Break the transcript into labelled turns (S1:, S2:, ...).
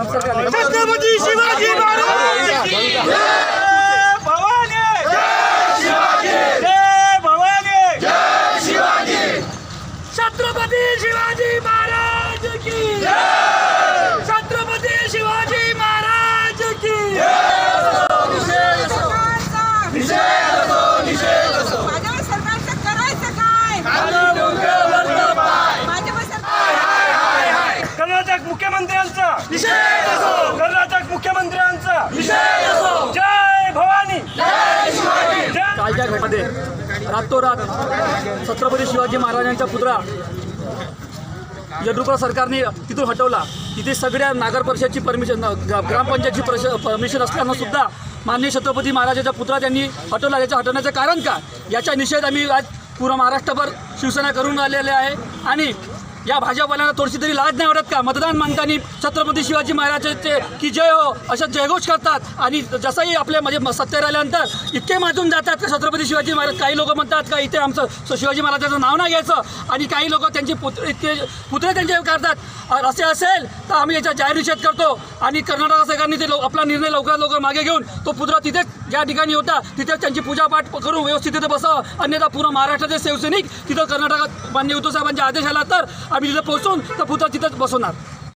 S1: छत्रपती शिवाजी महाराज! जय भवानी! जय भवानी! छत्रपती शिवाजी महाराज की! छत्रपती शिवाजी महाराज मुख्यमंत्र्यांचा. कर्नाटक मुख्यमंत्र्यांचा. जय भवानी. जय
S2: कालच्या घटनेमध्ये रातोरात छत्रपती शिवाजी महाराजांचा पुतळा यड्रुपा सरकारने तिथून हटवला. तिथे सगळ्या नागर परिषदची परमिशन ग्रामपंचायतची प्रश परमिशन असताना सुद्धा माननीय छत्रपती महाराजांचा पुतळा त्यांनी हटवला. याच्या हटवण्याचं कारण काय? याचा निषेध आम्ही आज पूर्ण महाराष्ट्रभर शिवसेना करून आलेले आहे. आणि या भाजपवाल्यांना थोडीशी तरी लाज नाही वाटत का? मतदान मागताना छत्रपती शिवाजी महाराजांचे की जय हो अशा जयघोष करतात. आणि जसंही आपल्या म्हणजे म- सत्तेवर आल्यानंतर इतके माजून जातात का छत्रपती शिवाजी महाराज? काही लोक म्हणतात का इथे आमचं शिवाजी महाराजाचं नाव नाही घ्यायचं. आणि काही लोक त्यांचे पुत्र इतके पुत्रे त्यांचे करतात असे असेल तर आम्ही याचा जाहीर निषेध करतो. आणि कर्नाटक सरकारने ते आपला निर्णय लवकरात लवकर मागे घेऊन तो पुत्र तिथेच ज्या ठिकाणी होता तिथेच त्यांची पूजापाठ करून व्यवस्थित तिथे बसावं. अन्यथा पूर्ण महाराष्ट्राचे शिवसैनिक तिथं कर्नाटकात मान्य उद्धव साहेबांच्या आदेश आला तर आम्ही तिथं पोहोचून तर पुतळा तिथंच बसवणार.